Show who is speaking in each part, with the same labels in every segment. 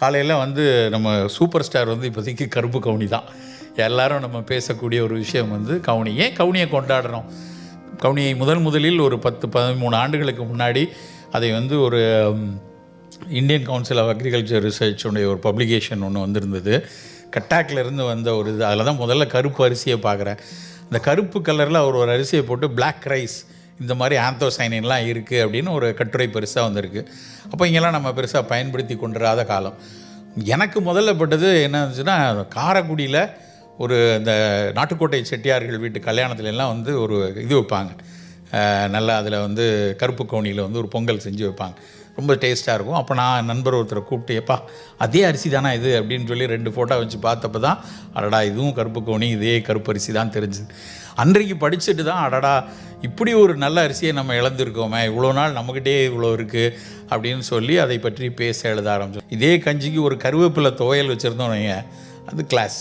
Speaker 1: காலையில் வந்து நம்ம சூப்பர் ஸ்டார் வந்து இப்போதைக்கு கருப்பு கவுனி தான். எல்லாரும் நம்ம பேசக்கூடிய ஒரு விஷயம் வந்து கவுனி. ஏன் கவுனியை கொண்டாடுறோம்? கவுனியை முதல் முதலில் ஒரு பத்து பதிமூணு ஆண்டுகளுக்கு முன்னாடி அதை வந்து ஒரு இந்தியன் கவுன்சில் ஆஃப் அக்ரிகல்ச்சர் ரிசர்ச்சுடைய ஒரு பப்ளிகேஷன் ஒன்று வந்திருந்தது. கட்டாக்லேருந்து வந்த ஒரு இது. அதில் தான் முதல்ல கருப்பு அரிசியை பார்க்குறேன் அந்த கருப்பு கலரில் அவர் ஒரு அரிசியை போட்டு பிளாக் ரைஸ் இந்த மாதிரி ஆந்தோசைனின்லாம் இருக்குது அப்படின்னு ஒரு கட்டுரை பெருசாக வந்திருக்கு. அப்போ இங்கெல்லாம் நம்ம பெருசாக பயன்படுத்தி கொண்டுராத காலம். எனக்கு முதல்ல பட்டது என்ன இருந்துச்சுன்னா காரைக்குடியில் ஒரு இந்த நாட்டுக்கோட்டை செட்டியார்கள் வீட்டு கல்யாணத்துல எல்லாம் வந்து ஒரு இது வைப்பாங்க. நல்லா அதில் வந்து கருப்பு கவுனியில் வந்து ஒரு பொங்கல் செஞ்சு வைப்பாங்க. ரொம்ப டேஸ்ட்டாக இருக்கும். அப்போ நான் நண்பர் ஒருத்தரை கூப்பிட்டு எப்பா அதே அரிசி தானே இது? அப்படின்னு சொல்லி ரெண்டு ஃபோட்டோ வச்சு பார்த்தப்ப தான் அடடா இதுவும் கருப்பு கோணி இதே கருப்பு அரிசி தான் தெரிஞ்சுது. அன்றைக்கு படிச்சுட்டு தான் அடடா இப்படி ஒரு நல்ல அரிசியை நம்ம இழந்திருக்கோமே இவ்வளோ நாள் நம்மக்கிட்டே இவ்வளோ இருக்குது அப்படின்னு சொல்லி அதை பற்றி பேச எழுத ஆரம்பிச்சோம். இதே கஞ்சிக்கு ஒரு கருவேப்பிலை துவையல் வச்சுருந்தோம் நீங்கள் அது கிளாஸ்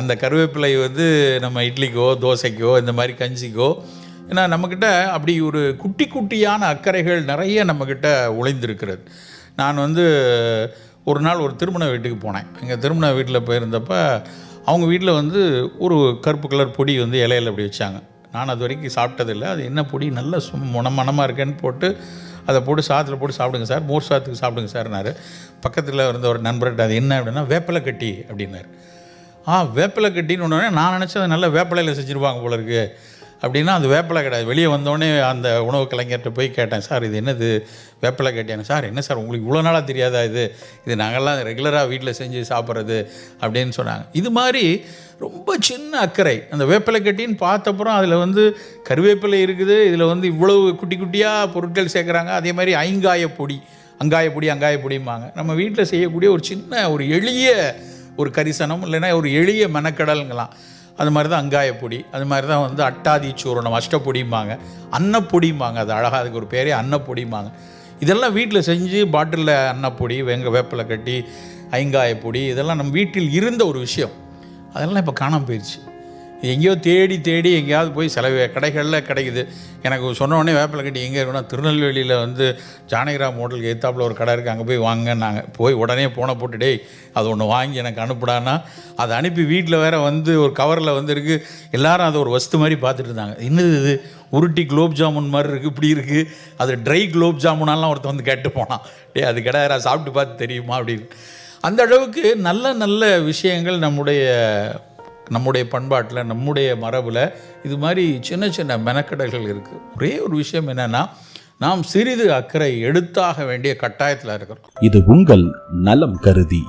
Speaker 1: அந்த கருவேப்பிலை வந்து நம்ம இட்லிக்கோ தோசைக்கோ இந்த மாதிரி கஞ்சிக்கோ ஏன்னா நம்மக்கிட்ட அப்படி ஒரு குட்டி குட்டியான அக்கறைகள் நிறைய நம்மக்கிட்ட உழைந்திருக்கிறது நான் வந்து ஒரு நாள் ஒரு திருமண வீட்டுக்கு போனேன். அங்கே திருமண வீட்டில் போயிருந்தப்ப அவங்க வீட்டில் வந்து ஒரு கருப்பு கலர் பொடி வந்து இலையில அப்படி வச்சாங்க. நான் அது வரைக்கும் சாப்பிட்டதில்லை. அது என்ன பொடி? நல்ல சும் மனமனமாக மணமாக இருக்கேன்னு போட்டு அதை போட்டு சாதத்தில் போட்டு சாப்பிடுங்க சார். மோர் சாதத்துக்கு சாப்பிடுங்க சார்னார். பக்கத்தில் இருந்த ஒரு நண்பர்கிட்ட அது என்ன அப்படின்னா வேப்பிலை கட்டி அப்படின்னாரு. ஆ வேப்பிலை கட்டின்னு ஒன்று நான் நினச்சேன் அதை நல்ல வேப்பிலையில் செஞ்சுருவாங்க போல இருக்குது அப்படின்னா அது வேப்பிலை கிடையாது. வெளியே வந்தோடனே அந்த உணவு கலைஞர்கிட்ட போய் கேட்டேன் சார் இது என்னது? வேப்பிலை கேட்டேன். சார் என்ன சார்? உங்களுக்கு இவ்வளோ நாளாக தெரியாதா இது? இது நாங்கள்லாம் ரெகுலராக வீட்டில் செஞ்சு சாப்பிட்றது அப்படின்னு சொன்னாங்க. இது மாதிரி ரொம்ப சின்ன அக்கறை. அந்த வேப்பிலை கட்டின்னு பார்த்தப்புறம் அதில் வந்து கருவேப்பிலை இருக்குது. இதில் வந்து இவ்வளவு குட்டி குட்டியாக பொருட்கள் சேர்க்குறாங்க. அதே மாதிரி ஐங்காய பொடி அங்காய பொடி அங்காய பொடிம்பாங்க. நம்ம வீட்டில் செய்யக்கூடிய ஒரு சின்ன ஒரு எளிய ஒரு கரிசனம் இல்லைன்னா ஒரு எளிய மெனக்கடலுங்களாம். அது மாதிரி தான் அங்காயப்பொடி அது மாதிரி தான் வந்து அட்டாதி சூரணம் அஷ்டப்பொடிம்பாங்க. அன்னப்பொடிம்பாங்க அது அழகாக அதுக்கு ஒரு பேரே அன்னப்பொடிம்பாங்க. இதெல்லாம் வீட்டில் செஞ்சு பாட்டிலில் அன்னப்பொடி வெங்க வேப்பிலை கட்டி ஐங்காயப்பொடி இதெல்லாம் நம்ம வீட்டில் இருந்த ஒரு விஷயம். அதெல்லாம் இப்போ காணாமல் போயிடுச்சு எங்கேயோ தேடி தேடி எங்கேயாவது போய் சில கடைகளில் கிடைக்குது. எனக்கு சொன்னோடனே வேப்பில் கட்டி எங்கே இருக்குன்னா திருநெல்வேலியில் வந்து ஜானகிராம் ஹோட்டலுக்கு எத்தாப்புல ஒரு கடை இருக்குது அங்கே போய் வாங்கன்னாங்க. போய் உடனே போன போட்டு டேய் அது ஒன்று வாங்கி எனக்கு அனுப்புடான்னா? அதை அனுப்பி வீட்டில் வேற வந்து ஒரு கவரில் வந்து இருக்கு. எல்லாரும் அதை ஒரு வஸ்து மாதிரி பார்த்துட்டு இருந்தாங்க. என்னது இது? உருட்டி குலோப் ஜாமுன் மாதிரி இருக்குது இப்படி இருக்குது அது ட்ரை குலோப் ஜாமுனாலாம் ஒருத்தன் வந்து கேட்டு போனான். டேய் அது கிடையாது சாப்பிட்டு பார்த்து தெரியுமா? அப்படின்னு. அந்த அளவுக்கு நல்ல நல்ல விஷயங்கள் நம்முடைய நம்முடைய பண்பாட்டில் நம்முடைய மரபில் இது மாதிரி சின்ன சின்ன மெனக்கடல்கள் இருக்குது ஒரே ஒரு விஷயம் என்னென்னா நாம் சிறிது அக்கறை எடுத்தாக வேண்டிய கட்டாயத்தில் இருக்கிறோம்.
Speaker 2: இது உங்கள் நலம் கருதி.